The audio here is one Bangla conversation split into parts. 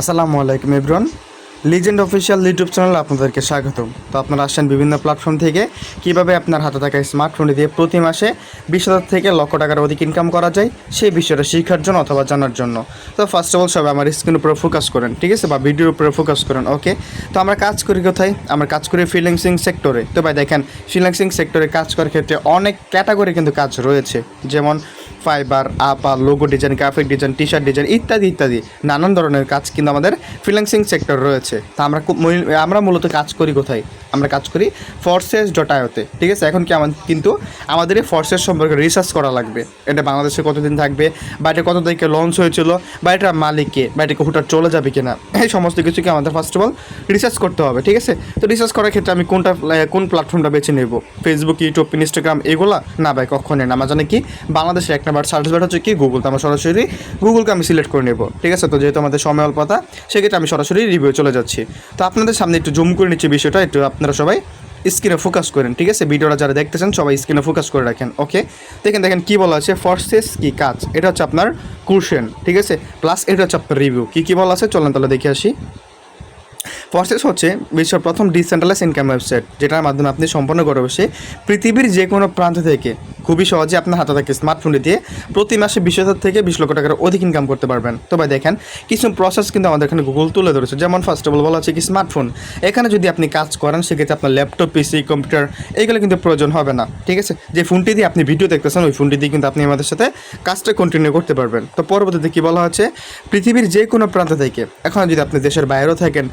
আসসালামু আলাইকুম এভরন লিজেন্ড অফিসিয়াল ইউটিউব চ্যানেলে আপনাদেরকে স্বাগতম। তো আপনারা আসছেন বিভিন্ন প্ল্যাটফর্ম থেকে। কীভাবে আপনার হাতে থাকা স্মার্টফোন দিয়ে প্রতি মাসে বিশ হাজার থেকে লক্ষ টাকার অধিক ইনকাম করা যায়, সেই বিষয়টা শেখার জন্য অথবা জানার জন্য। তো ফার্স্ট অফ অল সবাই আমার স্ক্রিনের উপরে ফোকাস করেন, ঠিক আছে? বা ভিডিওর উপরে ফোকাস করেন ওকে তো আমরা কাজ করি কোথায়? আমরা কাজ করি ফ্রিল্যান্সিং সেক্টরে তো ভাই, দেখেন ফ্রিল্যান্সিং সেক্টরে কাজ করার ক্ষেত্রে অনেক ক্যাটাগরি কিন্তু কাজ রয়েছে। যেমন ফাইবার আপার logo design graphic design T shirt design ইত্যাদি ইত্যাদি নানান ধরনের কাজ কিন্তু আমাদের ফ্রিল্যান্সিং সেক্টর রয়েছে। তা আমরা আমরা মূলত কাজ করি কোথায়? আমরা কাজ করি ফোর্সেস ডট আয়োতে ঠিক আছে? এখন কি আমার কিন্তু আমাদের এই ফোর্সেস সম্পর্কে রিসার্চ করা লাগবে। এটা বাংলাদেশে কতদিন থাকবে? বা এটা কত তারিখে লঞ্চ হয়েছিল? বা এটা মালিককে বা এটাকে হুটার চলে যাবে কিনা? এই সমস্ত কিছুকে আমাদের ফার্স্ট অফ অল রিসার্চ করতে হবে, ঠিক আছে? তো রিসার্চ করার ক্ষেত্রে আমি কোনটা কোন প্ল্যাটফর্মটা বেছে নেব? ফেসবুক ইউটিউব ইনস্টাগ্রাম এগুলা? না ভাই, কখনই না। আমার জানে কি? বাংলাদেশের এক নাম্বার সার্চ বার হচ্ছে কি? গুগল তো আমরা সরাসরি গুগলকে আমি সিলেক্ট করে নেব। ঠিক আছে? তো যেহেতু আমাদের সময় অল্পতা, সেক্ষেত্রে আমি সরাসরি রিভিউ চলে যাচ্ছি। তো আপনাদের সামনে একটু জুম করে নিচ্ছি বিষয়টা, একটু আপনারা সবাই স্ক্রিনে ফোকাস করেন। ঠিক আছে? ভিডিওটা যারা দেখতেছেন সবাই স্ক্রিনে ফোকাস করে রাখেন। ওকে দেখেন দেখেন কী বলা আছে? ফর্সেস কি কাজ? এটা হচ্ছে আপনার কুশন ঠিক আছে? প্লাস এটা হচ্ছে আপনার রিভিউ কী কী বলা আছে? চলেন তাহলে দেখে আসি। ফর্সেস হচ্ছে বিশ্বের প্রথম ডিসেন্ট্রালাইজ ইনকাম ওয়েবসাইট যেটার মাধ্যমে আপনি সম্পন্ন করে বসে পৃথিবীর যে কোনো প্রান্ত থেকে খুবই সহজে আপনার হাতে থাকে স্মার্টফোনটি দিয়ে প্রতি মাসে বিশ হাজার থেকে বিশ লক্ষ টাকার অধিক ইনকাম করতে পারবেন। তো ভাই দেখেন, কিছু প্রসেস কিন্তু আমাদের এখানে গুগল তুলে ধরেছে। যেমন ফার্স্ট অফ অল বলা হচ্ছে কি স্মার্টফোন এখানে যদি আপনি কাজ করেন, সেক্ষেত্রে আপনার ল্যাপটপ পিসি কম্পিউটার এইগুলো কিন্তু প্রয়োজন হবে না। ঠিক আছে? যে ফোনটি দিয়ে আপনি ভিডিও দেখতেছেন, ওই ফোনটি দিয়ে কিন্তু আপনি আমাদের সাথে কাজটা কন্টিনিউ করতে পারবেন। তো পরবর্তীতে কি বলা হচ্ছে? পৃথিবীর যে কোনো প্রান্ত থেকে, এখন যদি আপনি দেশের বাইরেও থাকেন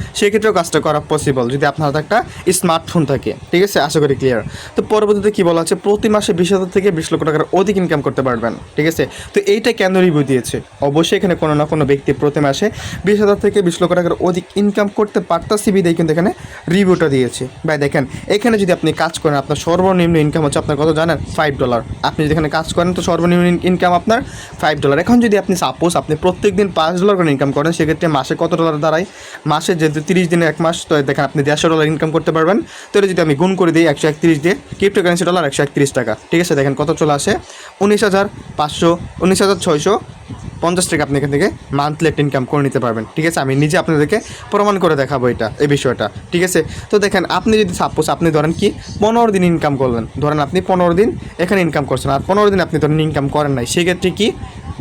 সেক্ষেত্রেও কাজটা করা পসিবল যদি আপনার হাতে একটা স্মার্টফোন থাকে। ঠিক আছে? আশা করি ক্লিয়ার তো পরবর্তীতে কী বলা হচ্ছে প্রতি মাসে বিশ হাজার থেকে বিশ লক্ষ টাকার অধিক ইনকাম করতে পারবেন। ঠিক আছে? তো এইটা কেন রিভিউ দিয়েছে? অবশ্যই এখানে কোনো না কোনো ব্যক্তি প্রতি মাসে বিশ হাজার থেকে বিশ লক্ষ টাকার অধিক ইনকাম করতে পারতাছি বিদেই কিন্তু এখানে রিভিউটা দিয়েছে। ভাই, দেখেন, এখানে যদি আপনি কাজ করেন, আপনার সর্বনিম্ন ইনকাম হচ্ছে আপনার কত জানেন? ফাইভ ডলার আপনি যদি এখানে কাজ করেন, তো সর্বনিম্ন ইনকাম আপনার ফাইভ ডলার এখন যদি আপনি সাপোজ আপনি প্রত্যেক দিন পাঁচ ডলার করে ইনকাম করেন, সেক্ষেত্রে মাসে কত ডলার দাঁড়ায়? মাসে যেহেতু তিরিশ দিনে এক মাস, তো দেখেন আপনি দেড়শো ডলার ইনকাম করতে পারবেন। তো এটা যদি আমি গুণ করে দিই একশো একত্রিশ দিয়ে ক্রিপ্টো কারেন্সি ডলার একশো একত্রিশ টাকা। ঠিক আছে, দেখেন কত চলে আসে? উনিশ হাজার পাঁচশো, উনিশ হাজার ছয়শো পঞ্চাশ টাকা আপনি এখান থেকে মান্থলি একটা ইনকাম করে নিতে পারবেন। ঠিক আছে, আমি নিজে আপনাদেরকে প্রমাণ করে দেখাবো এটা, এই বিষয়টা। ঠিক আছে, তো দেখেন আপনি যদি সাপোজ আপনি ধরেন কি, পনেরো দিন ইনকাম করলেন। ধরেন আপনি পনেরো দিন এখানে ইনকাম করছেন, আর পনেরো দিন আপনি ধরেন ইনকাম করেন নাই। সেক্ষেত্রে কি?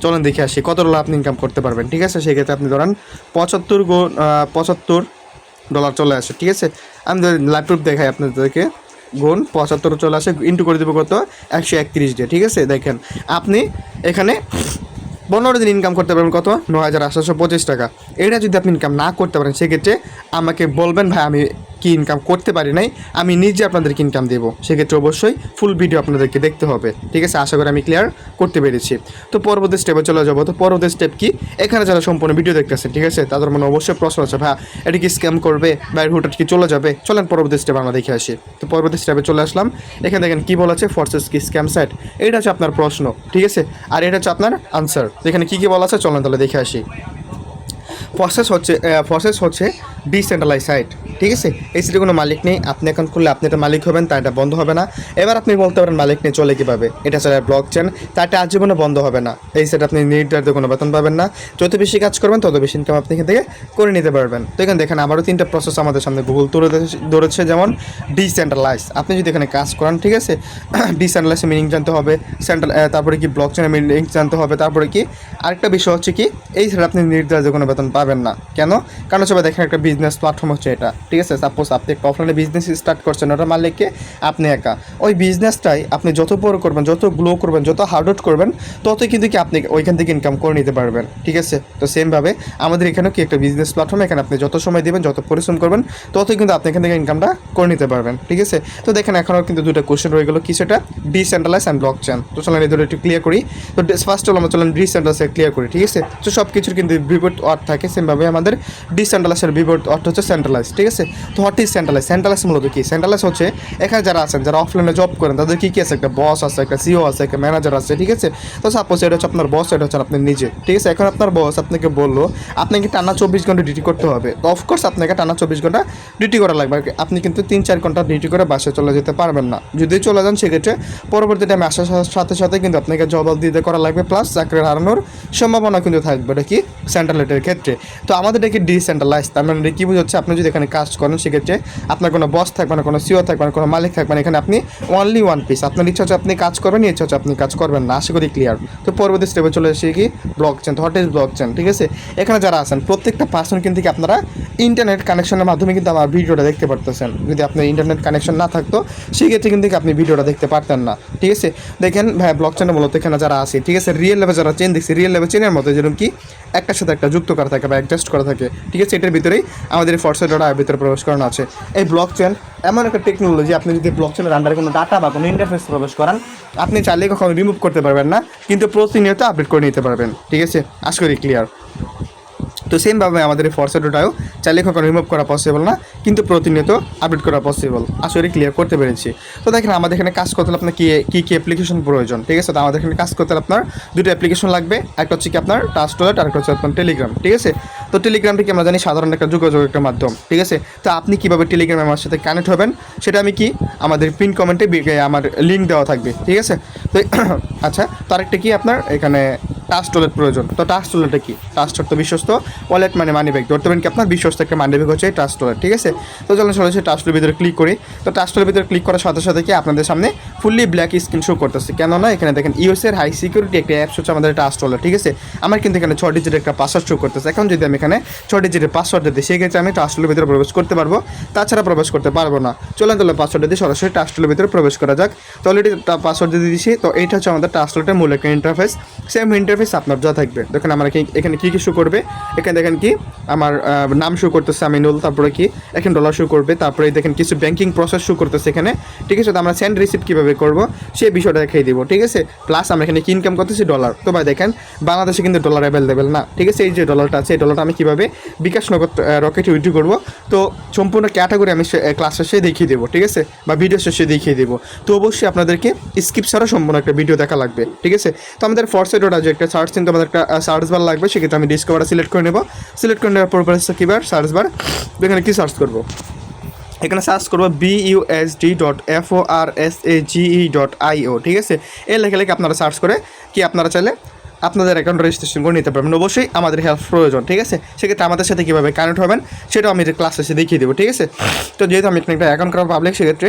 চলেন দেখে আসি, কত ডলার আপনি ইনকাম করতে পারবেন? ঠিক আছে, সেক্ষেত্রে আপনি ধরেন পঁচাত্তর গো পঁচাত্তর ডলার চলে আসে, ঠিক আছে? আমি ল্যাপটপ দেখাই আপনাদেরকে, গুণ পঁচাত্তর চলে আসে ইন্টু করে দেবো কত? একশো একত্রিশ ডে ঠিক আছে? দেখেন, আপনি এখানে পনেরো দিন ইনকাম করতে পারবেন কত? ন হাজার পঁচিশ টাকা। এটা যদি আপনি ইনকাম না করতে পারেন, সেক্ষেত্রে আমাকে বলবেন, ভাই, আমি কি ইনকাম করতে পারি নাই, আমি নিজে আপনাদেরকে ইনকাম দেবো। সেক্ষেত্রে অবশ্যই ফুল ভিডিও আপনাদেরকে দেখতে হবে। ঠিক আছে? আশা করি আমি ক্লিয়ার করতে পেরেছি। তো পরবর্তী স্টেপে চলে যাব। তো পরবর্তী স্টেপ কি? এখানে যারা সম্পূর্ণ ভিডিও দেখতেছেন, ঠিক আছে? তাদের মনে অবশ্যই প্রশ্ন আছে, ভাই, এটা কি স্ক্যাম করবে? বা হুটার কি চলে যাবে? চলেন পরবর্তী স্টেপ আমরা দেখে আসি। তো পরবর্তী স্টেপে চলে আসলাম। এখানে দেখেন কি বলা আছে? ফোর্সেস কি স্ক্যাম সাইট এটা হচ্ছে আপনার প্রশ্ন, ঠিক আছে? আর এটা হচ্ছে আপনার আনসার এখানে কী কী বলা আছে? চলেন তাহলে দেখে আসি। প্রসেস হচ্ছে প্রসেস হচ্ছে ডিসেন্ট্রালাইজ সাইট ঠিক আছে? এই সিটির কোনো মালিক নেই, আপনি এখন খুললে আপনি এটা মালিক হবেন তা এটা বন্ধ হবে না। এবার আপনি বলতে পারেন মালিক নিয়ে চলে কীভাবে? এটা ছাড়া ব্লক চেন তা এটা আজীবনে বন্ধ হবে না। এই সাইট আপনি নির্ধারিত কোনো বেতন পাবেন না। যত বেশি কাজ করবেন, তত বেশি ইনকাম আপনি এখান থেকে করে নিতে পারবেন। তো এখানে দেখেন, আবারও তিনটা প্রসেস আমাদের সামনে গুগল তুলে ধরেছে- যেমন ডিসেন্ট্রালাইজ আপনি যদি এখানে কাজ করেন, ঠিক আছে? ডিসেন্ট্রালাইজ মিনিং জানতে হবে সেন্ট্রাল তারপরে কি ব্লক চেনের মিনিং জানতে হবে, তারপরে কি? আরেকটা বিষয় হচ্ছে কি, এই ছাড়া আপনি নির্ধারিত কোনো বেতন পাবেন না। কেন? কারণ সবাই দেখেন একটা বিজনেস প্ল্যাটফর্ম হচ্ছে এটা। ঠিক আছে? সাপোজ আপনি একটা অফলাইনে বিজনেস স্টার্ট করছেন, ওটা মালিককে আপনি একা। ওই বিজনেসটাই আপনি যত বড় করবেন, যত গ্লো করবেন, যত হার্ডওয়ার্ক করবেন, ততই কিন্তু কি আপনি ওইখান থেকে ইনকাম করে নিতে পারবেন। ঠিক আছে? তো সেমভাবে আমাদের এখানেও কি একটা বিজনেস প্ল্যাটফর্ম এখানে আপনি যত সময় দেবেন, যত পরিশ্রম করবেন, ততই কিন্তু আপনি এখান থেকে ইনকামটা করে নিতে পারবেন। ঠিক আছে? তো দেখেন, এখনও কিন্তু দুটো কোশ্চেন রয়ে গেলো কিছুটা ডিসেন্ট্রালাইজ অ্যান্ড ব্লক চেন তো চলেন এই দুটো একটু ক্লিয়ার করি। তো ফার্স্ট অল আমরা চলেন ডিসেন্ট্রালাইজ ক্লিয়ার করি। ঠিক আছে? তো সব কিছুর কিন্তু বিপরীত অর্থ থাকে। সেমভাবে আমাদের ডিসেন্ট্রালাইজের বিপরীত অর্থ হচ্ছে সেন্ট্রালাইজ ঠিক আছে? তো হোয়াট ইজ সেন্ট্রালাইজ সেন্ট্রালাইজ মূলত কি? সেন্ট্রালাইজ হচ্ছে এখানে যারা আছেন, যারা অফলাইনে জব করেন, তাদের কি কি আছে? একটা বস আছে, একটা সিও আছে, একটা ম্যানেজার আছে, ঠিক আছে? তো সাপোজ এটা হচ্ছে আপনার বস এটা হচ্ছে আপনি নিজে, ঠিক আছে? এখন আপনার বস আপনাকে বলল আপনাকে টানা চব্বিশ ঘণ্টা ডিউটি করতে হবে? তো অফকোর্স আপনাকে টানা চব্বিশ ঘণ্টা ডিউটি করা লাগবে আপনি কিন্তু তিন চার ঘণ্টা ডিউটি করে বাসায় চলে যেতে পারবেন না। যদি চলে যান, সেক্ষেত্রে পরবর্তী টাইমে আসার সাথে সাথে কিন্তু আপনাকে জবাব দিতে করা লাগবে প্লাস চাকরি হারানোর সম্ভাবনা কিন্তু থাকবে। এটা কি? সেন্ট্রালেটের ক্ষেত্রে। তো আমাদের এটা কি ডিসেন্ট্রালাইজ তার মানে কি বোঝাচ্ছে, আপনি যদি এখানে কাজ করেন, সেক্ষেত্রে আপনার কোনো বস থাকবে না, কোনো সিও থাকবে না, কোনো মালিক থাকবে না, এখানে আপনি অনলি ওয়ান পিস আপনার ইচ্ছা হচ্ছে আপনি কাজ করবেন, ইচ্ছা হচ্ছে আপনি কাজ করবেন না, আশা করি ক্লিয়ার তো পরবর্তী স্টেপে চলে এসে কি? Blockchain what is blockchain ঠিক আছে? এখানে যারা আছেন, প্রত্যেকটা পার্সন কিন্তু আপনারা ইন্টারনেট কানেকশনের মাধ্যমে কিন্তু আমার ভিডিওটা দেখতে পারতেছেন। যদি আপনার ইন্টারনেট কানেকশন না থাকতো, সেক্ষেত্রে কিন্তু আপনি ভিডিওটা দেখতে পারতেন না। ঠিক আছে? দেখেন ভাই ব্লক চেনে মূলত এখানে যারা আছে, ঠিক আছে? রিয়েল লেভেল যারা চেন দেখছি রিয়েল লেভেল চেনের মতো যেরকম কি, একটার সাথে একটা যুক্ত করা থাকে বা অ্যাডজাস্ট করা থাকে, ঠিক আছে? এটার ভিতরেই আমাদের ফর্সের ডাটা ভিতরে প্রবেশ করানো আছে। এই ব্লক চেন এমন একটা টেকনোলজি আপনি যদি ব্লক চেনের আন্ডারে কোনো ডাটা বা কোনো ইন্টারফেস প্রবেশ করান, আপনি চাইলে কখনো রিমুভ করতে পারবেন না, কিন্তু প্রতিনিয়ত আপডেট করে নিতে পারবেন, ঠিক আছে? আশা করি ক্লিয়ার তো সেমভাবে আমাদের এই ফরসেটোটাও চাইলে কখনো রিমুভ করা পসিবল না, কিন্তু প্রতিনিয়ত আপডেট করা পসিবল আসলে ক্লিয়ার করতে পেরেছি। তো দেখেন, আমাদের এখানে কাজ করতে হলে আপনার কী কী কী অ্যাপ্লিকেশন প্রয়োজন, ঠিক আছে? তো আমাদের এখানে কাজ করতে হলে আপনার দুটো অ্যাপ্লিকেশন লাগবে। একটা হচ্ছে কি আপনার টাস্ক টয়লেট আর একটা হচ্ছে আপনার টেলিগ্রাম ঠিক আছে? তো টেলিগ্রামটি কি আমরা জানি সাধারণ একটা যোগাযোগ একটা মাধ্যম, ঠিক আছে? তো আপনি কীভাবে টেলিগ্রামে আমার সাথে কানেক্ট হবেন, সেটা আমি কি আমাদের পিন কমেন্টে আমার লিঙ্ক দেওয়া থাকবে, ঠিক আছে? তো আচ্ছা তো আরেকটা কি আপনার এখানে টাচ টলেট প্রয়োজন। তো টাচ টলেটটা কি? টাচ টলেট তো বিশ্বস্ত। ওয়ালেট মানে মানি ব্যাগ ধরতে পারেন কি আপনার বিশ্বস্ত একটা মানি ব্যাগ হচ্ছে টাচ টলেট ঠিক আছে? তো চলুন চলে টাচ টলের ভিতরে ক্লিক করি। তো টাচ ভিতরে ক্লিক করার সাথে সাথে কি আপনাদের সামনে ফুললি ব্ল্যাক স্ক্রিন শো করতেছে। কেননা এখানে দেখেন ইউএস এর হাই সিকিউরিটি একটা অ্যাপস হচ্ছে আমাদের টাচ টলের ঠিক আছে? আমার কিন্তু এখানে ছ ডিজিটের একটা পাসওয়ার্ড শো করতেছে। এখন যদি আমি এখানে ছ ডিজিটের পাসওয়ার্ড দিই, সেক্ষেত্রে আমি টাচ টলের ভিতরে প্রবেশ করতে পারব। তাছাড়া প্রবেশ করতে পারব না। চলেন তাহলে পাসওয়ার্ড দিয়ে সরাসরি টাচ টলের ভিতরে প্রবেশ করা যাক। তো অলরেডি পাসওয়ার্ড দিয়ে দিয়েছি। তো এইটা হচ্ছে আমাদের টাচ টলের মূল একটা ইন্টারফেস সেম ইন্টারফেস আপনার যা থাকবে। দেখেন আমার এখানে কী কী শো করবে? এখানে দেখেন কি, আমার নাম শো করতেছে আমিনুল, তারপরে কি, এখানে ডলার শো করবে, তারপরে দেখেন কিছু ব্যাংকিং প্রসেস শো করতেছে এখানে। ঠিক আছে, তো আমরা সেন্ড রিসিভ কীভাবে করব সেই বিষয়টা দেখিয়ে দিব, ঠিক আছে? প্লাস আমরা এখানে কি ইনকাম করতেছি? ডলার তো ভাই দেখেন, বাংলাদেশে কিন্তু ডলার অ্যাভেলেবেল না, ঠিক আছে? এই যে ডলারটা আছে, এই ডলারটা আমি কীভাবে বিকাশ নগদ রকেটে উইথড্র করব, তো সম্পূর্ণ ক্যাটাগরি আমি ক্লাস শেষে দেখিয়ে দেবো, ঠিক আছে? বা ভিডিও শেষে দেখিয়ে দেবো। তো অবশ্যই আপনাদেরকে স্কিপ ছাড়া সম্পূর্ণ একটা ভিডিও দেখা লাগবে, ঠিক আছে? তো আমাদের ফরসাইড ওটা যে একটা সার্চ কিন্তু আমাদের একটা সার্চ বার লাগবে, সেক্ষেত্রে আমি ডিসকভারটা সিলেক্ট করে নেব। সিলেক্ট করে নেওয়ার পর হচ্ছে কী বার সার্চ বার এখানে কী সার্চ করব? এখানে সার্চ করব BUSD dot F O R S A G E dot IO ঠিক আছে? এই লেখা লেখে আপনারা সার্চ করে কি আপনারা চাইলে আপনাদের অ্যাকাউন্ট রেজিস্ট্রেশন করে নিতে পারবেন। অবশ্যই আমাদের হেল্প প্রয়োজন, ঠিক আছে? সেক্ষেত্রে আমাদের সাথে কীভাবে কানেক্ট হবেন, সেটাও আমি ক্লাস এসে দেখিয়ে দেবো, ঠিক আছে? তো যেহেতু আমি একটা অ্যাকাউন্ট করা পাবলিক সেক্ষেত্রে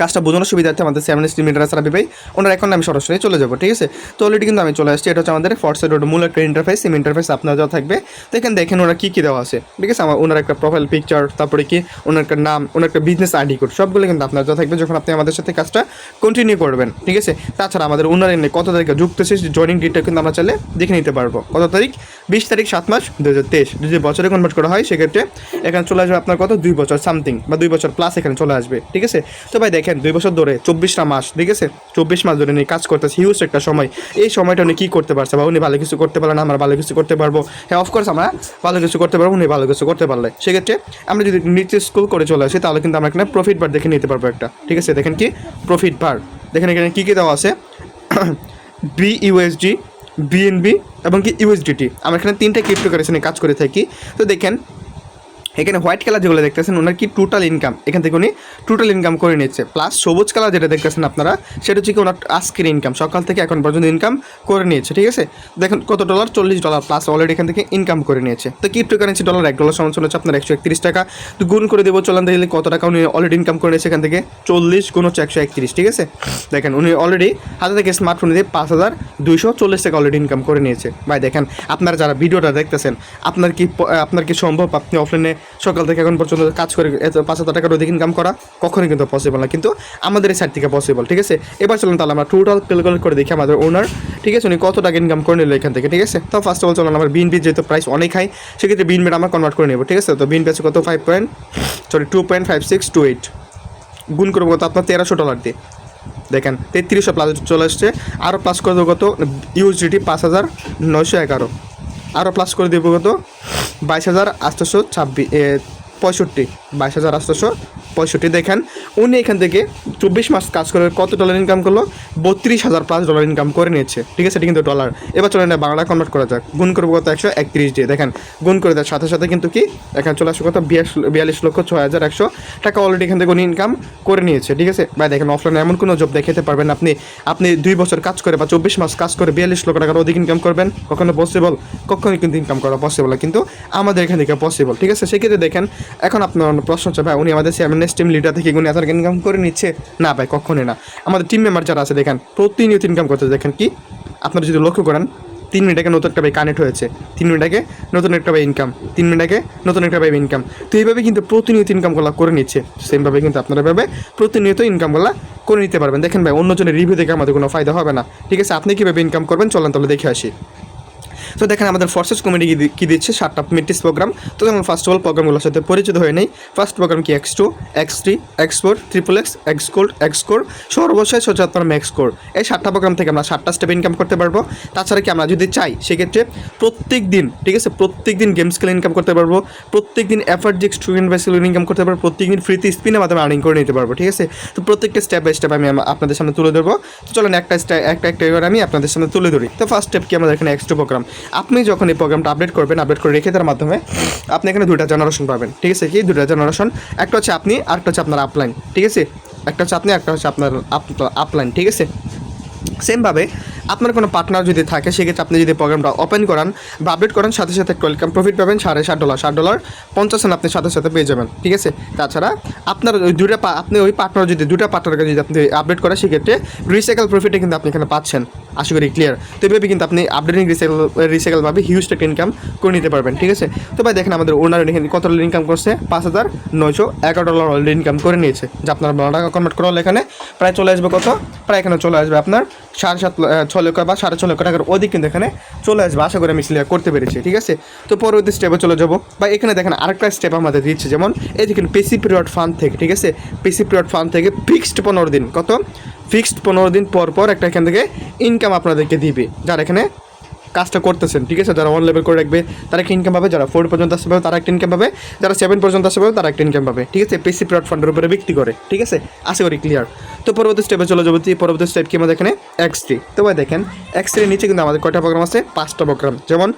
কাজটা বোঝানোর সুবিধার্থে আমাদের সেভেন স্ট্রিম ইন্টারনেট সারা ভাই ওনার এখন আমি সরাসরি চলে যাব, ঠিক আছে? তো অলরেডি কিন্তু আমি চলে আসছি, এটা হচ্ছে আমাদের ফর্সের রোড মূল একটা ইন্টারফেস সিম ইন্টারফেস আপনার যা থাকবে, তো এখানে দেখেন ওরা কী কী দেওয়া আছে, ঠিক আছে? আমার ওনার একটা প্রোফাইল পিকচার তারপরে কি, ওনার একটা নাম, ওনার একটা বিজনেস আইডি কোড সবগুলো কিন্তু আপনার যা থাকবে যখন আপনি আমাদের সাথে কাজটা কন্টিনিউ করবেন, ঠিক আছে? তাছাড়া আমাদের ওনার এনে কত তারিখে যুক্ত হচ্ছে জয়নিং ডেটটা কিন্তু আমরা চাইলে দেখে নিতে পারব, কত তারিখ? বিশ তারিখ, সাত মাস দু হাজার তেইশ, যদি বছরে কনভার্ট করা হয়, সেক্ষেত্রে এখানে চলে আসবে আপনার কত? দুই বছর সামথিং বা দুই বছর প্লাস এখানে চলে আসবে, ঠিক আছে? তো ভাই দেখেন দুই বছর ধরে চব্বিশটা মাস, ঠিক আছে? চব্বিশ মাস ধরে উনি কাজ করতেছে হিউজ একটা সময়। এই সময়টা উনি কী করতে পারছে? বা উনি ভালো কিছু করতে পারলেন আমরা ভালো কিছু করতে পারব? হ্যাঁ অফকোর্স আমরা ভালো কিছু করতে পারব, উনি ভালো কিছু করতে পারলে। সেক্ষেত্রে আমরা যদি নিচে স্কুল করে চলে আসি, তাহলে কিন্তু আমরা এখানে প্রফিট বার দেখে নিতে পারব একটা। ঠিক আছে? দেখেন কি? প্রফিট বার দেখেন এখানে কী কী দেওয়া আছে? বি ইউএসডি বিএনবি এবং কি ইউএসডিটি আমরা এখানে তিনটে ক্রিপ্টো কারেন্সি কাজ করে থাকি। তো দেখেন এখানে হোয়াইট কালার যেগুলো দেখতেছেন, ওনার কি টোটাল ইনকাম এখান থেকে উনি টোটাল ইনকাম করে নিচ্ছে। প্লাস সবুজ কালার যেটা দেখতেছেন আপনারা, সেটা হচ্ছে কি ওনার আজকের ইনকাম সকাল থেকে এখন পর্যন্ত ইনকাম করে নিয়েছে, ঠিক আছে? দেখেন কত ডলার চল্লিশ ডলার প্লাস অলরেডি এখান থেকে ইনকাম করে নিয়েছে। তো ক্রিপ্টো কারেন্সি ডলার এক ডলার সমান হচ্ছে আপনার একশো একত্রিশ টাকা। তো গুণ করে দেবো চলান দেখলে কত টাকা উনি অলরেডি ইনকাম করে নিয়েছে এখান থেকে? চল্লিশ গুণ হচ্ছে একশো একত্রিশ, ঠিক আছে? দেখেন উনি অলরেডি হাতে থেকে স্মার্টফোন দিয়ে পাঁচ হাজার দুইশো চল্লিশ টাকা অলরেডি ইনকাম করে নিয়েছে। ভাই, দেখেন, আপনারা যারা ভিডিওটা দেখতেছেন, আপনার কি আপনার কি সম্ভব? আপনি অফলাইনে সকাল থেকে এখন পর্যন্ত কাজ করে এত পাঁচ হাজার টাকার অধিক ইনকাম করা কখনোই কিন্তু পসিবল না। কিন্তু আমাদের এই সাইড থেকে পসিবল ঠিক আছে? এবার চলুন তাহলে আমরা টোটাল ক্যালকুলেট করে দেখি আমাদের ওনার ঠিক আছে? উনি কত টাকা ইনকাম করে নিল এখান থেকে, ঠিক আছে? তো ফার্স্ট অফ অল চলুন আমার বিনবি যেহেতু প্রাইস অনেক হাই সেক্ষেত্রে বিন বিনবিট আমরা কনভার্ট করে নেব, ঠিক আছে? তো বিনবি আছে কত? Five point sorry two point five six two eight গুণ করব কত? আপনার তেরোশো ডলার দিয়ে। দেখেন, তেত্রিশশো প্লাস চলে আসছে আরও প্লাস করে দেবো কত ইউএসডিটি পাঁচ হাজার নয়শো এগারো। আরও প্লাস করে দেবো কত? বাইশ হাজার আটশোশো ছাব্বিশ পঁয়ষট্টি। বাইশ হাজার আটশোশো পঁয়ষট্টি। দেখেন, উনি এখান থেকে চব্বিশ মাস কাজ করে কত ডলার ইনকাম করল? বত্রিশ হাজার প্লাস ডলার ইনকাম করে নিয়েছে। ঠিক আছে কিন্তু ডলার এবার চলে না বাংলা কনভার্ট করা যাক। গুণ করব কত? একশো একত্রিশ দিয়ে। দেখেন, গুণ করে দেওয়ার সাথে সাথে কিন্তু কি? এখানে চলে আসবে কত? বিয়াল্লিশ লক্ষ ছয় হাজার একশো টাকা অলরেডি এখান থেকে উনি ইনকাম করে নিয়েছে। ঠিক আছে? ভাই, দেখেন অফলাইনে এমন কোনো জব দেখাতে পারবেন আপনি। আপনি দুই বছর কাজ করে বা চব্বিশ মাস কাজ করে বিয়াল্লিশ লক্ষ টাকার অধিক ইনকাম করবেন, কখনো পসিবল কখনোই কিন্তু ইনকাম করা পসিবল কিন্তু আমাদের এখান থেকে পসিবল ঠিক আছে? সেক্ষেত্রে দেখেন, এখন আপনার প্রশ্ন হচ্ছে, ভাই, উনি আমাদের চেয়ারম্যান টিম লিডার থেকে উনি এত ইনকাম করে নিচ্ছে? না ভাই, কখনোই না। আমাদের টিম মেম্বার যারা আছে, দেখেন, প্রতিনিয়ত ইনকাম করতে দেখেন কি? আপনারা যদি লক্ষ্য করেন, তিন মিনিট আগে নতুন একটা ভাই কানেক্ট হয়েছে। তিন মিনিট আগে নতুন একটা ভাই ইনকাম তিন মিনিট আগে নতুন একটা ভাই ইনকাম তো এইভাবে কিন্তু প্রতিনিয়ত ইনকামগুলো করে নিচ্ছে। সেমভাবে কিন্তু আপনারা এভাবে প্রতিনিয়ত ইনকামগুলো করে নিতে পারবেন। দেখেন ভাই, অন্যজনের রিভিউ দেখে আমাদের কোনো ফায়দা হবে না। ঠিক আছে, আপনি কীভাবে ইনকাম করবেন, চলেন তাহলে দেখে আসি। তো দেখেন আমাদের ফোর্সেস কমিটি কি দিচ্ছে? সাতটা মেট্রিক্স প্রোগ্রাম তো যেমন ফার্স্ট অফ অল প্রোগ্রামগুলোর সাথে পরিচিত হয়ে নেই। ফার্স্ট প্রোগ্রাম কি X two X three X four triple X X gold X core সর্বশেষ হচ্ছে আপনার ম্যাক্স কোর এই সাতটা প্রোগ্রাম থেকে আমরা সাতটা স্টেপ ইনকাম করতে পারব। তাছাড়া কি আমরা যদি চাই, সেক্ষেত্রে প্রত্যেক দিন ঠিক আছে? প্রত্যেক দিন গেমস খেলে ইনকাম করতে পারব। প্রত্যেক দিন এফার্ট যে স্টুডেন্ট বেসিল ইনকাম করতে পারব। প্রত্যেক দিন ফ্রিতে স্পিনের মাধ্যমে আর্নিং করে নিতে পারব, ঠিক আছে? তো প্রত্যেকটা স্টেপ বাই স্টেপ আমি আপনাদের সামনে তুলে ধরবো। চলেন একটা স্টেপ একটা একটা এবার আমি আপনাদের সামনে তুলে ধরি। তো ফার্স্ট স্টেপ কি আমাদের এখানে এক্স টু প্রোগ্রাম আপনি যখন এই প্রোগ্রামটা আপডেট করবেন আপডেট করে রেখে তার মাধ্যমে আপনি এখানে দুইটা জেনারেশন পাবেন, ঠিক আছে? কি দুইটা জেনারেশন একটা হচ্ছে আপনি, আর একটা হচ্ছে আপনার আপলাইন ঠিক আছে? একটা হচ্ছে আপনি একটা হচ্ছে আপনার আপলাইন ঠিক আছে? সেমভাবে আপনার কোনো পার্টনার যদি থাকে, সেক্ষেত্রে আপনি যদি প্রোগ্রামটা ওপেন করান বা আপডেট করেন, সাথে সাথে ওয়েলকাম প্রফিট পাবেন সাড়ে ষাট ডলার ষাট ডলার পঞ্চাশ আপনি সাথে সাথে পেয়ে যাবেন, ঠিক আছে? তাছাড়া আপনার ওই দুটা আপনি ওই পার্টনার যদি দুটা পার্টনারকে যদি আপনি আপডেট করেন, সেক্ষেত্রে রিসাইকেল প্রফিটে কিন্তু আপনি এখানে পাচ্ছেন, আশা করি ক্লিয়ার তো এভাবে কিন্তু আপনি আপডেটিং রিসাইকেল রিসাইকেলভাবে হিউজ একটা ইনকাম করে নিতে পারবেন, ঠিক আছে? তো ভাই দেখেন আমাদের ওনার এখানে কত ডলার ইনকাম করছে? পাঁচ হাজার নয়শো এগারো ডলার অলরেডি ইনকাম করে নিয়েছে, যে আপনার বারো টাকা কনভার্ট করা হলে এখানে, প্রায় চলে আসবে কত? প্রায় এখানে চলে আসবে আপনার সাড়ে সাত ছ লক্ষ বা সাড়ে ছ লক্ষ টাকার অধিক কিন্তু এখানে চলে আসবে। আশা করি আমি ক্লিয়ার করতে পেরেছি, ঠিক আছে? তো পরবর্তী স্টেপে চলে যাব। বা এখানে দেখেন আরেকটা স্টেপ আমাদের দিচ্ছে, যেমন এই দেখেন পেসি পিরিয়ড ফান্ড থেকে, ঠিক আছে? পেসি পিরিয়ড ফান্ড থেকে ফিক্সড পনেরো দিন, কত? ফিক্সড পনেরো দিন পর পর একটা এখান থেকে ইনকাম আপনাদেরকে দিবে, যার এখানে কাজটা করতেছেন, ঠিক আছে? যারা ওয়ান লেভেল করে রাখবে, তারা একটা ইনকাম পাবে, যারা ফোর পর্যন্ত আসতে পারবে, তারা একটা ইনকাম পাবে, যারা সেভেন পর্যন্ত আসতে পারবে, তারা একটা ইনকাম পাবে, ঠিক আছে? পেসি প্লট ফান্ডের উপরে বিক্রি করে, ঠিক আছে? আশা করি ক্লিয়ার তো পরবর্তী স্টেপে চলে যাব পরবর্তী স্টেপ কি আমাদের এখানে? এক্স তো ভাই দেখেন এক্স নিচে কিন্তু আমাদের কয়টা প্রোগ্রাম আছে? পাঁচটা প্রোগ্রাম যেমন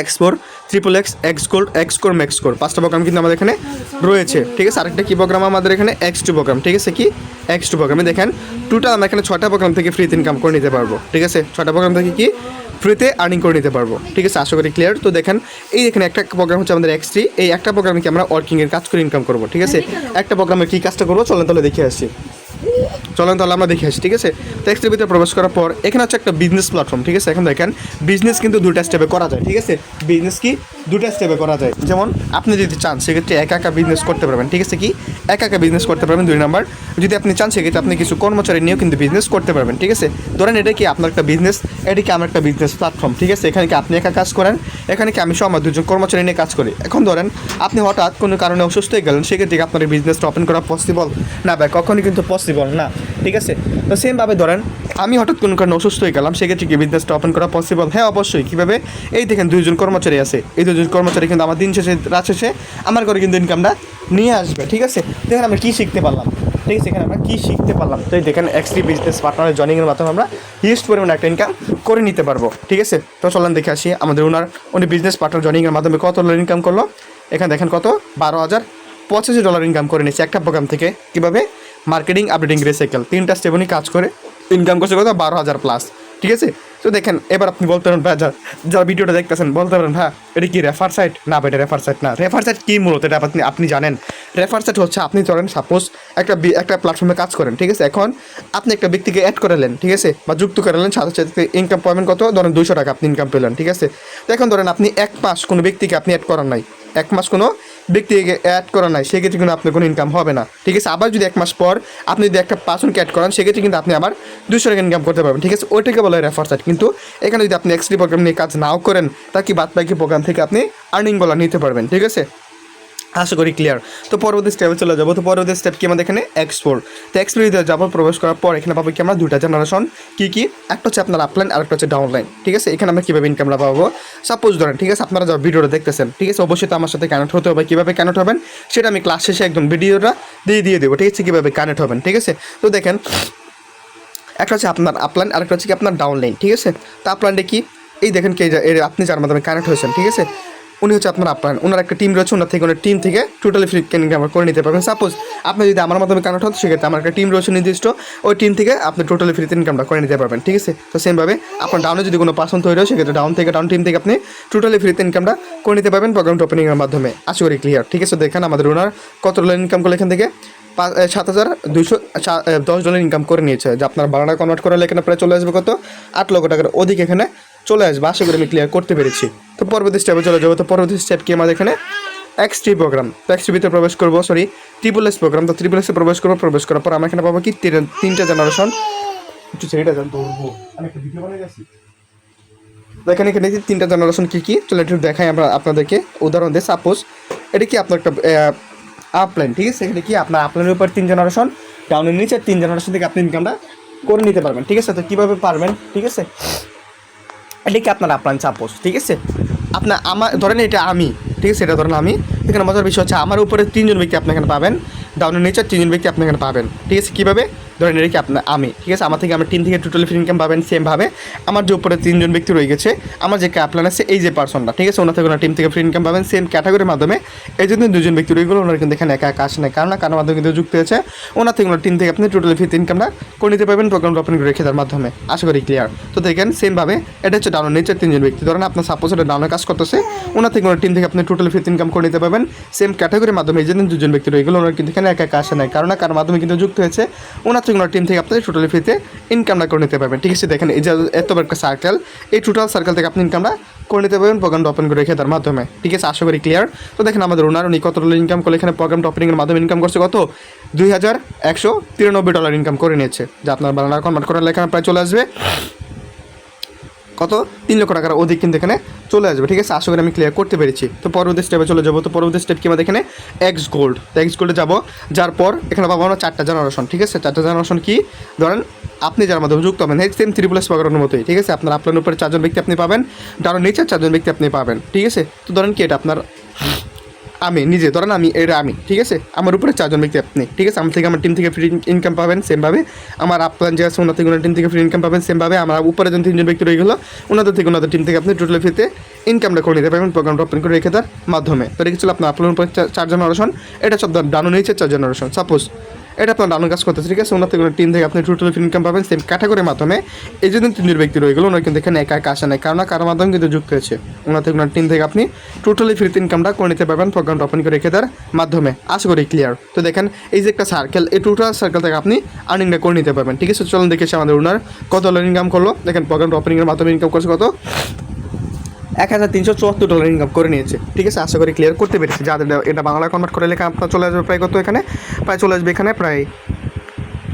X four triple X X gold X core max core পাঁচটা প্রোগ্রাম কিন্তু আমাদের এখানে রয়েছে ঠিক আছে? আরেকটা কী প্রোগ্রাম আমাদের এখানে? এক্স টু প্রোগ্রাম ঠিক আছে কি? এক্স টু প্রোগ্রামে দেখেন টোটাল আমরা এখানে ছটা প্রোগ্রাম থেকে ফ্রিতে ইনকাম করে নিতে পারব ঠিক আছে? ছটা প্রোগ্রাম থেকে কি? ফ্রিতে আর্নিং করে নিতে পারব ঠিক আছে? আশা করি ক্লিয়ার তো দেখেন এই এখানে একটা প্রোগ্রাম হচ্ছে আমাদের এক্স থ্রি এই একটা প্রোগ্রামে কি আমরা ওয়ার্কিংয়ের কাজ করে ইনকাম করব ঠিক আছে? একটা প্রোগ্রামে কী কাজটা করব? চলেন তাহলে দেখে আসছি চলেন তাহলে আমরা দেখে আসি, ঠিক আছে? তো ভিতরে প্রবেশ করার পর, এখানে হচ্ছে একটা বিজনেস প্ল্যাটফর্ম ঠিক আছে? এখন দেখেন বিজনেস কিন্তু দুটা স্টেপে করা যায়, ঠিক আছে? বিজনেস কি? দুটা স্টেপে করা যায়। যেমন, আপনি যদি চান, সেক্ষেত্রে একা একা বিজনেস করতে পারবেন, ঠিক আছে কি? একা একা বিজনেস করতে পারবেন, দুই নাম্বার। যদি আপনি চান, সেক্ষেত্রে আপনি কিছু কর্মচারী নিয়েও কিন্তু বিজনেস করতে পারবেন, ঠিক আছে? ধরেন, এটা কি আপনার একটা বিজনেস এটা কি আমার একটা বিজনেস প্ল্যাটফর্ম ঠিক আছে? এখানে কি আপনি একা কাজ করেন? এখানে কি আমি সহ আমার দুজন কর্মচারী নিয়ে কাজ করি? এখন ধরেন, আপনি হঠাৎ কোনো কারণে অসুস্থ হয়ে গেলেন, সেক্ষেত্রে আপনার বিজনেসটা ওপেন করা পসিবল না ভাই, কখনই কিন্তু পসিবল না? ঠিক আছে? তো সেমভাবে ধরেন, আমি হঠাৎ কোনো কারণে অসুস্থ হয়ে গেলাম, সেক্ষেত্রে কি বিজনেসটা ওপেন করা পসিবল হ্যাঁ অবশ্যই। কীভাবে? এই দেখেন দুইজন কর্মচারী আছে। এই দুজন কর্মচারী কিন্তু আমার দিন শেষে, রাত শেষে আমার ঘরে কিন্তু ইনকামটা নিয়ে আসবে, ঠিক আছে? দেখেন আমরা কী শিখতে পারলাম। ঠিক আছে, এখানে আমরা কী শিখতে পারলাম? তো এই দেখেন এক্সট্রি বিজনেস পার্টনারের জয়নিংয়ের মাধ্যমে আমরা হিউজ পরিমাণে একটা ইনকাম করে নিতে পারব, ঠিক আছে? তো চলেন দেখে আসি, আমাদের ওনার উনি বিজনেস পার্টনার জয়নিংয়ের মাধ্যমে কত ইনকাম করল? এখানে দেখেন কত? বারো হাজার পঁচাশি ডলার ইনকাম করে নিয়েছে একটা প্রোগ্রাম থেকে। কীভাবে? মার্কেটিং, আপডেটিং রিসাইকেল তিনটা স্টেপ উনি কাজ করে ইনকাম করছে কত? বারো হাজার প্লাস ঠিক আছে? তো দেখেন, এবার আপনি বলতে পারেন, ভাই, যারা ভিডিওটা দেখতেছেন, বলতে পারেন, ভাই, এটা কি রেফার সাইট না এটা রেফার সাইট না। রেফার সাইট কি মূলত? এটা আপনি আপনি জানেন। রেফার সাইট হচ্ছে, আপনি ধরেন সাপোজ একটা একটা প্ল্যাটফর্মে কাজ করেন, ঠিক আছে? এখন আপনি একটা ব্যক্তিকে অ্যাড করালেন ঠিক আছে? বা যুক্ত করালেন সাথে সাথে ইনকাম পাবেন কত? ধরেন, দুইশো টাকা আপনি ইনকাম পেলেন, ঠিক আছে? তো এখন ধরেন, আপনি এক মাস কোনো ব্যক্তিকে আপনি অ্যাড করার নাই। এক মাস কোনো ব্যক্তিকে অ্যাড করা নাই, সেক্ষেত্রে কিন্তু আপনার কোনো ইনকাম হবে না। ঠিক আছে? আবার যদি এক মাস পর আপনি যদি একটা পার্সনকে অ্যাড করান, সেক্ষেত্রে কিন্তু আপনি আবার দুশো টাকা ইনকাম করতে পারবেন। ঠিক আছে? ওইটাকে বলা হয় রেফার সাইট কিন্তু এখানে যদি আপনি এক্সট্রি প্রোগ্রাম নিয়ে কাজ নাও করেন, তা কি বাদ বাকি প্রোগ্রাম থেকে আপনি আর্নিং বলা নিতে পারবেন। ঠিক আছে? আশা করি ক্লিয়ার তো পরবর্তী স্টেপে চলে যাব। তো পরবর্তী স্টেপ কি আমাদের এখানে? এক্সপোর্ট তো এক্সপোর্ট যাব, প্রবেশ করার পর এখানে পাবো কি আমরা? দুটা জেনারেশন কী কী? একটা হচ্ছে আপনার আপলাইন আর একটা হচ্ছে ডাউনলাইন ঠিক আছে? এখানে আমরা কীভাবে ইনকামটা পাবো? সাপোজ ধরেন, ঠিক আছে? আপনারা যা ভিডিওটা দেখতেছেন, ঠিক আছে? অবশ্যই তো আমার সাথে কানেক্ট হতে হবে। কীভাবে কানেক্ট হবেন? সেটা আমি ক্লাস শেষে একদম ভিডিওটা দিয়ে দিয়ে দেবো। ঠিক আছে? কীভাবে কানেক্ট হবেন? ঠিক আছে? তো দেখেন, একটা হচ্ছে আপনার আপলাইন আর একটা হচ্ছে কি আপনার ডাউনলাইন ঠিক আছে? তো আপলাইনটা কি? এই দেখেন কে আপনি যার মাধ্যমে কানেক্ট হয়েছেন, ঠিক আছে? উনি হচ্ছে আপনার আপলাইন ওনার একটা টিম রয়েছে ওনার থেকে ওনার টিম থেকে টোটালি ফ্রি ইনকাম করে নিতে পারবেন। সাপোজ আপনি যদি আমার মাধ্যমে কানেক্ট হন, সেক্ষেত্রে আমার একটা টিম রয়েছে নির্দিষ্ট, ওই টিম থেকে আপনি টোটালি ফ্রিতে ইনকামটা করে নিতে পারবেন, ঠিক আছে? তো সেমভাবে আপনার ডাউনে যদি কোনো পার্সন তৈরি হয়, সেক্ষেত্রে ডাউন থেকে ডাউন টিম থেকে আপনি টোটালি ফ্রিতে ইনকামটা করে নিতে পারবেন প্রোগ্রামটা ওপেনিংয়ের মাধ্যমে। আশা করি ক্লিয়ার ঠিক আছে, দেখেন আমাদের ওনার কত ডলার ইনকাম করলে এখান থেকে? সাত হাজার দুইশো দশ ডলার ইনকাম করে নিয়েছে। যে আপনার বাংলা কনভার্ট করালে এখানে প্রায় চলে আসবে কত? আট লক্ষ টাকার অধিক এখানে চলে আসবে আশা করি আমি ক্লিয়ার করতে পেরেছি। তো পরবর্তী স্টেপে চলে যাব। তো পরবর্তী স্টেপ কি আমাদের এখানে? এক্স টি প্রোগ্রাম তো এক্স টিভিতে প্রবেশ করব সরি ট্রিপল এস প্রোগ্রাম তো ট্রিপল এসে প্রবেশ করব প্রবেশ করার পর আমরা এখানে পাবো কি? তিন- তিনটা জেনারেশন একটু ছেড়ে যান দৌড়বো। আমি একটা ভিডিও বানিয়ে যাচ্ছি। দেখেন এখানে তিনটা জেনারেশন কী কী? চলে একটু দেখাই আমরা আপনাদেরকে। উদাহরণ দিই সাপোজ এটা কি আপনার একটা আপলাইন ঠিক আছে? এখানে কি আপনার আপলাইনের উপর তিন জেনারেশন ডাউনের নিচে তিন জেনারেশন থেকে আপনি ইনকামটা করে নিতে পারবেন ঠিক আছে? তো কীভাবে পারবেন ঠিক আছে? এটা কি আপনার আপলাইন সাপোজ ঠিক আছে? আপনার আমার, ধরেন এটা আমি, ঠিক আছে, এটা ধরেন আমি। এখানে মজার বিষয় হচ্ছে, আমার উপরে তিনজন ব্যক্তি আপনি এখানে পাবেন ডাউনের নিচে তিনজন ব্যক্তি আপনি এখানে পাবেন, ঠিক আছে? কীভাবে? ধরেন এটা কি আপনার আমি, ঠিক আছে? আমার থেকে আমার টিম থেকে টোটালি ফ্রি ইনকাম পাবেন সেমভাবে আমার যে উপরে তিনজন ব্যক্তি রয়ে গেছে, আমার যে ক্যাপলান আছে, এই যে পার্সনটা ঠিক আছে? ওনার থেকে ওনার টিম থেকে ফ্রি ইনকাম পাবেন সেম ক্যাটাগরির মাধ্যমে। এই জন্য দুজন ব্যক্তি রয়ে গেলো, ওনার কিন্তু এখানে একা একা আসে কারণ কারণ মাধ্যমে কিন্তু যুক্ত হয়েছে। ওনার থেকে ওনার টিম থেকে আপনি টোটালি ফ্রি ইনকামটা করে নিতে পারবেন প্রোগ্রাম করে রেখে দেওয়ার মাধ্যমে। আশা করি ক্লিয়ার তো দেখেন সেমভাবে এটা হচ্ছে ডাউনের নিচের তিনজন ব্যক্তি। ধরেন আপনার সাপোজ এটা ডাউনের কাজ করতেছে, ওনার থেকে ওনার টিম থেকে আপনি টোটালি ফ্রি ইনকাম করে নিতে পারবেন সেম ক্যাটাগরির মাধ্যমে। এই জন্য দুজন ব্যক্তি রয়ে গেলো, ওনার কিন্তু এখানে একা একা আসে না কারণ মাধ্যমে কিন্তু যুক্ত হয়েছে, ওনার থেকে কোনো টিম থেকে আপনি টোটালি ফ্রিতে ইনকামটা করে নিতে পারবেন। ঠিক আছে, দেখেন, এই যে এত বড় একটা সার্কেল এই টোটাল সার্কেল থেকে আপনি ইনকামটা করে নিতে পারবেন প্রোগ্রামটা ওপেন করে রেখে তার মাধ্যমে। ঠিক আছে, আশা করি ক্লিয়ার তো দেখেন, আমাদের ওনার, উনি কত ডলার ইনকাম করলে, এখানে প্রোগ্রামটা ওপেনিংয়ের মাধ্যমে ইনকাম করছে কত? দুই হাজার একশো তিরানব্বই ডলার ইনকাম করে নিয়েছে। যা আপনার বাংলা কনভার্ট করার লেখা প্রায় চলে আসবে। কত? তিন লক্ষ টাকার অধিক কিন্তু এখানে চলে আসবে, ঠিক আছে? আশা করি আমি ক্লিয়ার করতে পেরেছি। তো পরবর্তী স্টেপে চলে যাব। তো পরবর্তী স্টেপ কি আমাদের এখানে? এক্স গোল্ড তো এক্স গোল্ডে যাব, যার পর এখানে পাবো আমরা চারটা জেনারেশন ঠিক আছে? চারটা জেনারেশন কি? ধরেন আপনি যার মাধ্যমে যুক্ত হবেন সেম থ্রি প্লাস পাকানোর মতোই, ঠিক আছে? আপনার আপনার উপরে চারজন ব্যক্তি আপনি পাবেন তার নিচে চারজন ব্যক্তি আপনি পাবেন, ঠিক আছে? তো ধরেন কি এটা আপনার আমি, নিজে, ধরেন আমি এটা আমি, ঠিক আছে? আমার উপরে চারজন ব্যক্তি আপনি, ঠিক আছে? আমার থেকে আমার টিম থেকে ফ্রি ইনকাম পাবেন সেমভাবে আমার আপনার যে আছে, ওনার থেকে ওনার টিম থেকে ফ্রি ইনকাম পাবেন সেমভাবে আমার উপরে যখন তিনজন ব্যক্তি রয়ে গেলো, ওনাদের থেকে ওনাদের টিম থেকে আপনি টোটাল ফিতে ইনকামটা করে নিতে পারবেন প্রোগ্রামটা ওপেন করে রেখে তার মাধ্যমে। তো রেখেছিল আপনার চা- চার জেনারেশন এটা সব ডানো নিয়েছে চার জেনারেশন সাপোজ এটা আপনার ডাউন কাজ করতেছে, ঠিক আছে? ওনার থেকে টিম থেকে আপনি টোটাল ইনকাম পাবেন সেম ক্যাটাগরির মাধ্যমে। এই যে তিনজন ব্যক্তি রয়ে গেলো, ওনার কিন্তু এখানে একা একা আসে নাই। কারণ কারোর মাধ্যমে কিন্তু যুক্ত হয়েছে। ওনার থেকে, ওনার টিম থেকে আপনি টোটালি ফ্রিতে ইনকামটা করে নিতে পারবেন প্রোগ্রামটা ওপেন করে রেখে দেওয়ার মাধ্যমে। আশা করি ক্লিয়ার তো দেখেন, এই যে একটা সার্কেল এই টোটাল সার্কেল থেকে আপনি আর্নিংটা করে নিতে পারবেন, ঠিক আছে? চলুন দেখেছি আমাদের ওনার কত ইনকাম করল। দেখেন প্রোগ্রামটা ওপেনিংয়ের মাধ্যমে ইনকাম করছে কত? এক হাজার তিনশো চুয়াত্তর ডলার ইনকাম করে নিয়েছে। ঠিক আছে, আশা করি ক্লিয়ার করতে পেরেছে। যাদের এটা বাংলা কনভার্ট করে লেখা আপনার চলে আসবে প্রায় কত এখানে? প্রায় চলে আসবে এখানে প্রায়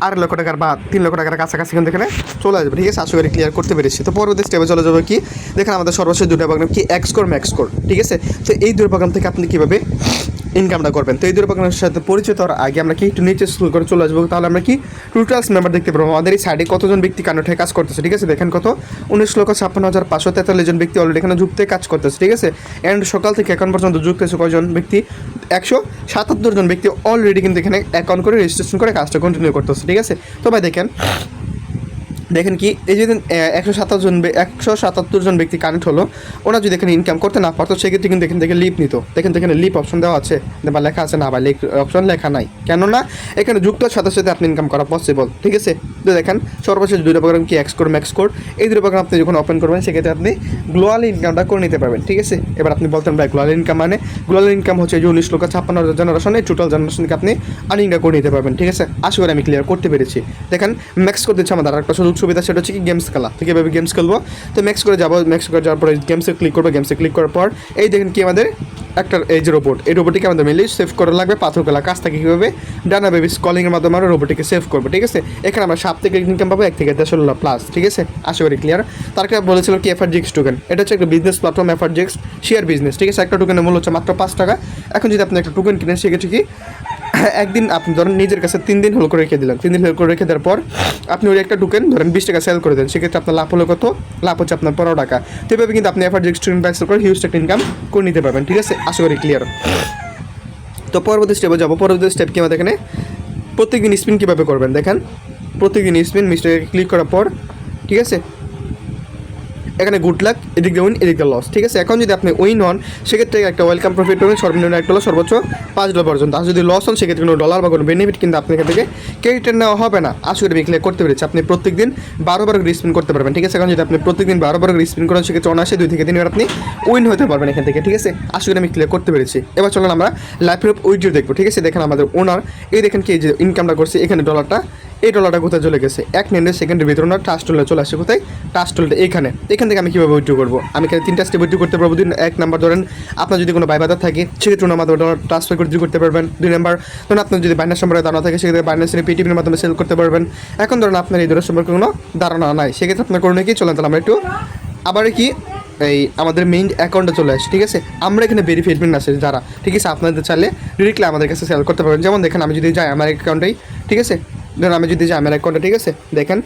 আড়াই লক্ষ টাকার বা তিন লক্ষ টাকার কাছাকাছি কিন্তু এখানে চলে আসবে। ঠিক আছে, আশা করি ক্লিয়ার করতে পেরেছি। তো পরবর্তী স্টেপে চলে যাবে কি? দেখেন আমাদের সর্বশেষ দুটো প্রোগ্রাম কি? এক্স ম্যাক্সকোর ম্যাক্স কোর ঠিক আছে? তো এই দুটো প্রোগ্রাম থেকে আপনি কীভাবে ইনকামটা করবেন। তো এই প্রোগ্রামের সাথে পরিচিত হওয়ার আগে আমরা কি একটু নিচে স্কুল করে চলে আসব, তাহলে আমরা কি টোটালস মেম্বার দেখতে পারব আমাদের এই সাইডে কতজন ব্যক্তি হয়ে কাজ করতেছে, ঠিক আছে? দেখেন কত? উনিশ লক্ষ ছাপ্পান্ন হাজার পাঁচশো তেতাল্লিশ জন ব্যক্তি অলরেডি এখানে যুক্ত কাজ করতেছে, ঠিক আছে? অ্যান্ড সকাল থেকে এখন পর্যন্ত যুক্ত হয়েছে কয়জন ব্যক্তি? একশো সাতাত্তর জন ব্যক্তি অলরেডি কিন্তু এখানে অ্যাকাউন্ট করে রেজিস্ট্রেশন করে কাজটা কন্টিনিউ করতেছে, ঠিক আছে? তো ভাই দেখেন দেখেন কি, এই যে একশো সাতাশ জন একশো সাতাত্তর জন ব্যক্তি কানেক্ট হলো ওরা যদি এখানে ইনকাম করতে না পারতো, সেক্ষেত্রে কিন্তু এখান থেকে লিপ নিত। দেখেন এখানে লিপ অপশন দেওয়া আছে বা লেখা আছে না, বা লিপ অপশন লেখা নাই। কেননা, এখানে যুক্ত সাথে সাথে আপনি ইনকাম করা পসিবল ঠিক আছে? তো দেখেন, সর্বশেষ দুটো প্রোগ্রাম কি এক্স কোড ম্যাক্স কোড এই দুটো প্রোগ্রাম আপনি যখন ওপেন করবেন, সেক্ষেত্রে আপনি গ্লোয়াল ইনকামটা করে নিতে পারবেন, ঠিক আছে? এবার আপনি বলতেন, ভাই গ্লোয়াল ইনকাম মানে গ্লোয়াল ইনকাম হচ্ছে যে উনিশ লক্ষ ছাপ্পান্ন জেনারেশন টোটাল জেনারেশনকে আপনি আর্নিংটা করে নিতে পারবেন, ঠিক আছে? আশা করি আমি ক্লিয়ার করতে পেরেছি। দেখেন ম্যাক্স করে দিচ্ছে আমাদের, আরেকটা সুযোগ সুবিধা সেটা হচ্ছে কি গেমস খেলা। তো কীভাবে গেমস খেলব? তো ম্যাক্স করে যাব ম্যাক্স করে যাওয়ার পরে গেমসে ক্লিক করব গেমসে ক্লিক করার পর এই দেখেন কি আমাদের একটা এই যে রোবট এই রোবটটিকে আমাদের মেনলি সেভ করা লাগবে পাথরকলা কাজ থাকে কীভাবে? ডানা বেবি কলিংয়ের মাধ্যমে আমরা রোবটটিকে সেভ করব, ঠিক আছে? এখানে আমরা সাত থেকে ইনকাম পাবো, এক থেকে দেড়শো প্লাস ঠিক আছে? আশা করি ক্লিয়ার তার কাছে বলেছিল কি এফআর জিক্স টোকেন এটা হচ্ছে একটা বিজনেস প্ল্যাটফর্ম এফআর জিক্স শেয়ার বিজনেস ঠিক আছে? একটা টোকেনের মূল্য হচ্ছে মাত্র পাঁচ টাকা। এখন যদি আপনি একটা টোকেন কিনেন, সেক্ষেত্রে কি একদিন আপনি ধরেন নিজের কাছে তিন দিন হলো করে রেখে দিলেন। তিন দিন হলো করে রেখে দেওয়ার পর আপনি ওই একটা টোকেন ধরেন বিশ টাকা সেল করে দেন। সেক্ষেত্রে আপনার লাভ হলো কত? লাভ হচ্ছে আপনার পনেরো টাকা। তো এভাবে কিন্তু আপনি এফআর জিক্স টোকেন ব্যবসা করে হিউজ একটা ইনকাম করে নিতে পারবেন। ঠিক আছে? আশা করি ক্লিয়ার তো পরবর্তী স্টেপে যাব। পরবর্তী স্টেপ কি আমাদের এখানে? প্রত্যেকদিন স্পিন কীভাবে করবেন? দেখেন, প্রত্যেকদিন স্পিন মিস্টারে ক্লিক করার পর, ঠিক আছে? এখানে গুড লাক এদিক দিয়ে উইন এদিক দিয়ে লস ঠিক আছে? এখন যদি আপনি উইন হন, সেক্ষেত্রে একটা ওয়েলকাম প্রফিট পাবেন সর্বনিম্ন এক ডলার সর্বোচ্চ পাঁচ ডলার পর্যন্ত। আর যদি লস হন, সেক্ষেত্রে কোনো ডলার বা কোনো বেনিফিট কিন্তু আপনি এখান থেকে ক্রেডিটের নেওয়া হবে না। আশা করি ক্লিয়ার করতে পেরেছি। আপনি প্রত্যেকদিন বারো বারো করে স্পিন করতে পারবেন, ঠিক আছে? এখন যদি আপনি প্রত্যেকদিন বারো বারো করে স্পিন করেন, সেক্ষেত্রে অনায়াসে দুই থেকে তিনবার আপনি উইন হতে পারবেন এখান থেকে, ঠিক আছে? আশা করি আমি ক্লিয়ার করতে পেরেছি। এবার চলুন আমরা লাইফ উইডিও দেখব, ঠিক আছে? দেখেন আমাদের ওনার এই দেখেন কি যে ইনকামটা করছে, এখানে ডলারটা এই ডলারটা কোথায় চলে গেছে? এক মিনিটের সেকেন্ডের ভিতরে ওনার টাচ টুলে চলে আসে কোথায়? টাচ টুলটা এখানে এখান থেকে আমি কীভাবে উইথড্র করব? আমি এখানে তিনটা স্টেপ উইথড্র করতে পারব। দিন এক নাম্বার ধরেন, আপনার যদি কোনো বাইবাদার থাকে, সেক্ষেত্রে ওনার মাধ্যমে ডলার ট্রান্সফার করে করতে পারবেন। দুই নাম্বার ধরুন আপনার যদি বাইনার সম্পর্কে ধারণা থাকে, সেক্ষেত্রে বাইনার্সের পেটিভির মাধ্যমে সেল করতে পারবেন। এখন ধরুন আপনার এই ধরনের সম্পর্কে কোনো ধারণা নাই। সেক্ষেত্রে আপনার করণীয় কি? চলেন তাহলে আমরা একটু আবার কি? এই আমাদের মেইন অ্যাকাউন্টে চলে আসে, ঠিক আছে? আমরা এখানে ভেরিফাইডমেন্ট আছে যারা, ঠিক আছে? আপনাদের চাইলে ডিরেক্টলি আমাদের কাছে সেল করতে পারবেন। যেমন দেখেন, আমি যদি যাই আমার অ্যাকাউন্টেই ঠিক আছে? ধরুন আমি যদি যাই আমার ঠিক আছে? দেখেন,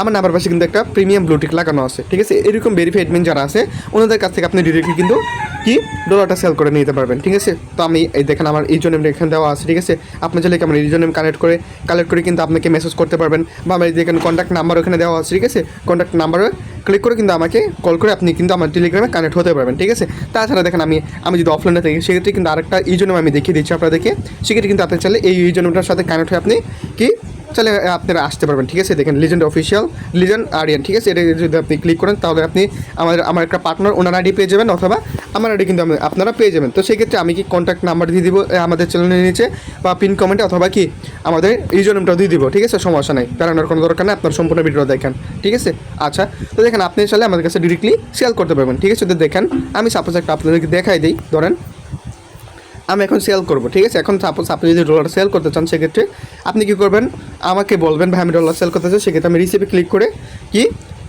আমার নাম্বার পাশে কিন্তু একটা প্রিমিয়াম ব্লুটিক লাগানো আছে, ঠিক আছে? এরকম ভেরিফাইডমেন্ট যারা আছে, ওনাদের কাছ থেকে আপনি ডিরেক্টলি কিন্তু কি ডলারটা সেল করে নিতে পারবেন, ঠিক আছে? তো আমি এই দেখেন আমার এই জন্য এখানে দেওয়া আছে, ঠিক আছে? আপনি চাইলে আমার এই জন্য কানেক্ট করে কালেক্ট করে কিন্তু আপনাকে মেসেজ করতে পারবেন, বা আমার দেখেন কন্ট্যাক্ট নাম্বার ওখানে দেওয়া আছে, ঠিক আছে? কন্ট্যাক্ট নাম্বারে ক্লিক করে কিন্তু আমাকে কল করে আপনি কিন্তু আমার টেলিগ্রামে কানেক্ট হতে পারবেন, ঠিক আছে? তাছাড়া দেখেন আমি আমি যদি অফলাইনে থাকি, সেক্ষেত্রে কিন্তু আরেকটা এই জন্য আমি দেখিয়ে দিচ্ছি আপনাদেরকে। সেক্ষেত্রে কিন্তু আপনি চাইলে এই জন্যটার সাথে কানেক্ট হয়ে আপনি কি তাহলে আপনারা আসতে পারবেন, ঠিক আছে? দেখেন লিজেন্ড অফিসিয়াল লিজেন্ড আরিয়ান ঠিক আছে? এটা যদি আপনি ক্লিক করেন, তাহলে আপনি আমাদের আমার একটা পার্টনার ওনার আইডি পেয়ে যাবেন অথবা আমার আইডি কিন্তু আপনারা পেয়ে যাবেন। তো সেক্ষেত্রে আমি কি কন্ট্যাক্ট নাম্বার দিয়ে দিব আমাদের চ্যানেলের নিচে? বা পিন কমেন্টে অথবা কি? আমাদের ইউজনেমটাও দিয়ে দিব, ঠিক আছে? সমস্যা নাই বেড়ানোর কোনো দরকার নেই, আপনার সম্পূর্ণ ভিডিও দেখেন, ঠিক আছে? আচ্ছা তো দেখেন, আপনি চাইলে আমাদের কাছে ডিরেক্টলি সেল করতে পারবেন, ঠিক আছে? তো দেখেন, আমি সাপোজ একটা আপনাদেরকে দেখাই দিই, ধরেন আমি এখন সেল করব, ঠিক আছে? এখন সাপোজ আপনি যদি ডলার সেল করতে চান, সেক্ষেত্রে আপনি কী করবেন? আমাকে বলবেন, ভাই, আমি ডলার সেল করতে চাই। সেক্ষেত্রে আমি রিসিপে ক্লিক করে কি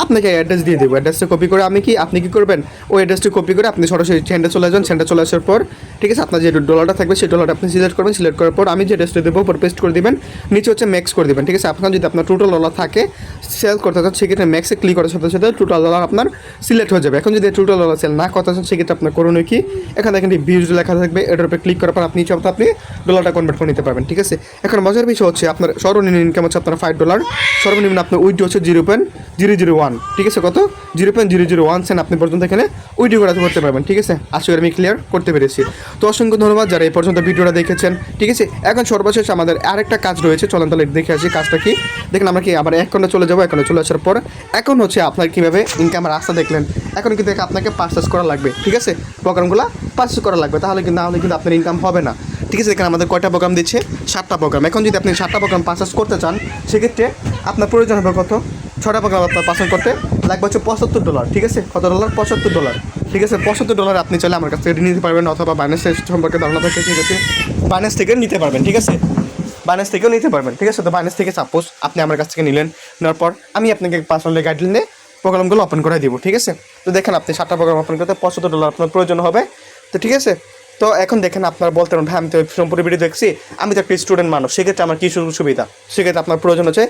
আপনাকে অ্যাড্রেস দিয়ে দেবো। অ্যাড্রেসটা কপি করে আমি কি আপনি কি করবেন? ওই অ্যাড্রেসটি কপি করে আপনি সরাসরি সেন্ডে চলে যান। সেন্ডে চলে আসার পর, ঠিক আছে, আপনার যে ডলারটা থাকবে, সেই ডলারটা আপনি সিলেক্ট করবেন। সিলেক্ট করার পর আমি যে অ্যাড্রেসটা দেবো, ওপর পেস্ট করে দিবেন। নিচে হচ্ছে ম্যাক্স করে দিবেন, ঠিক আছে? আপনার যদি আপনার টোটাল ডলার থাকে সেল করতে চান, সেক্ষেত্রে ম্যাক্সে ক্লিক করার সাথে সাথে টোটাল ডলার আপনার সিলেক্ট হয়ে যাবে। এখন যদি টোটাল ডলার সেল না করতে চান, সেক্ষেত্রে আপনার করণীয় কি? এখানে দেখেন ভিউজ লেখা থাকবে, এটার উপরে ক্লিক করার পর আপনি চাপ আপনি ডলারটা কনভার্ট করে নিতে পারবেন, ঠিক আছে? এখন মজার বিষয় হচ্ছে আপনার সর্বনিম্ন ইনকাম হচ্ছে আপনার ফাইভ ডলার সর্বনিম্ন আপনার উইডি হচ্ছে zero point zero zero one ঠিক আছে কত? Zero point zero zero one Sen আপনি পর্যন্ত এখানে উইডি করা করতে পারবেন, ঠিক আছে? আশা করি আমি ক্লিয়ার করতে পেরেছি। তো অসংখ্য ধন্যবাদ যারা এই পর্যন্ত ভিডিওটা দেখেছেন, ঠিক আছে? এখন সর্বশেষ আমাদের আরেকটা কাজ রয়েছে, চলেন তাহলে দেখে আসি কাজটা কি। দেখেন, আমরা কি আবার অ্যাকাউন্টে চলে যাব অ্যাকাউন্টে চলে আসার পর? এখন হচ্ছে আপনার কীভাবে ইনকামের রাস্তা দেখলেন। এখন কিন্তু আপনাকে পারচেস করা লাগবে, ঠিক আছে? প্রোগ্রামগুলো পারচেস করা লাগবে, তাহলে কিন্তু নাহলে কিন্তু আপনার ইনকাম হবে না। ঠিক আছে এখানে আমাদের কয়টা প্রোগ্রাম দিচ্ছে? সাতটা প্রোগ্রাম এখন যদি আপনি সাতটা প্রোগ্রাম পারচেস করতে চান, সেক্ষেত্রে আপনার প্রয়োজন হবে কত? ছটা প্রোগ্রাম আপনার পারচেস করতে লাগবে হচ্ছে পঁচাত্তর ডলার ঠিক আছে? কত ডলার পঁচাত্তর ডলার ঠিক আছে? পঁচাত্তর ডলার আপনি চাইলে আমার কাছ থেকে নিতে পারবেন অথবা বাইন্যান্সের সম্পর্কে ধারণা থাকে সেক্ষেত্রে বাইন্যান্স থেকে নিতে পারবেন, ঠিক আছে? বাইন্যান্স থেকেও নিতে পারবেন, ঠিক আছে? তো বাইন্যান্স থেকে সাপোজ আপনি আমার কাছ থেকে নিলেন, নেওয়ার পর আমি আপনাকে পার্সোনালি গাইডলাইনে প্রোগ্রামগুলো ওপেন করে দিব, ঠিক আছে? তো দেখেন আপনি সাতটা প্রোগ্রাম ওপেন করতে পঁচাত্তর ডলার আপনার প্রয়োজন হবে, তো ঠিক আছে? তো এখন দেখেন আপনার বলতে পারেন, ভাই, আমি তো সম্পূর্ণ ভিডিও দেখছি, আমি তো একটা স্টুডেন্ট মানুষ, সেক্ষেত্রে আমার কী সুযোগ সুবিধা সেক্ষেত্রে আপনার প্রয়োজন হচ্ছে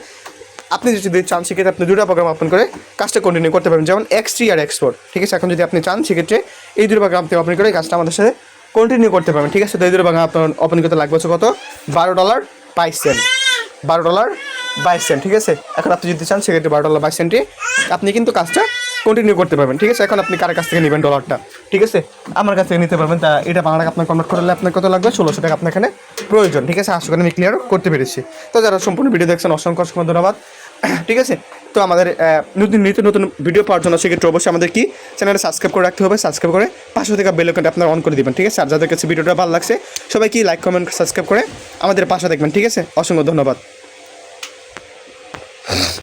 আপনি যদি চান, সেক্ষেত্রে আপনি দুটো প্রোগ্রাম ওপেন করে কাজটা কন্টিনিউ করতে পারবেন। যেমন এক্স থ্রি আর এক্সপোর্ট ঠিক আছে? এখন যদি আপনি চান, সেক্ষেত্রে এই দুটো প্রোগ্রাম আপনি ওপেন করে কাজটা আমাদের সাথে কন্টিনিউ করতে পারবেন, ঠিক আছে? তো এই দুটো প্রোগ্রাম আপনার ওপেন করতে লাগবে কত? বারো ডলার বাইশ সেন্ট বারো ডলার বাইশ সেন্ট ঠিক আছে? এখন আপনি যদি চান, সেক্ষেত্রে বারো ডলার বাইশ সেন্টে আপনি কিন্তু কাজটা কন্টিনিউ করতে পারবেন, ঠিক আছে? এখন আপনি কার কাছ থেকে নেবেন ডলারটা ঠিক আছে? আমার কাছ থেকে নিতে পারবেন। তা এটা বাংলা আপনার কনভার্ট করলে আপনার কত লাগবে? ষোলোশো টাকা আপনার এখানে প্রয়োজন, ঠিক আছে? আশা করি আমি ক্লিয়ার করতে পেরেছি। তো যারা সম্পূর্ণ ভিডিও দেখছেন, অসংখ্য অসংখ্য ধন্যবাদ। ঠিক আছে? তো আমাদের নতুন, নিত্য নতুন ভিডিও পাওয়ার জন্য সেক্ষেত্রে অবশ্যই আমাদের কি? চ্যানেলটা সাবস্ক্রাইব করে রাখতে হবে সাবস্ক্রাইব করে পাশে থেকে বেল আইকনটা আপনার অন করে দেবেন, ঠিক আছে? আর যাদের কাছে ভিডিওটা ভালো লাগছে, সবাই কি লাইক কমেন্ট সাবস্ক্রাইব করে আমাদের পাশে দেখবেন, ঠিক আছে? অসংখ্য ধন্যবাদ।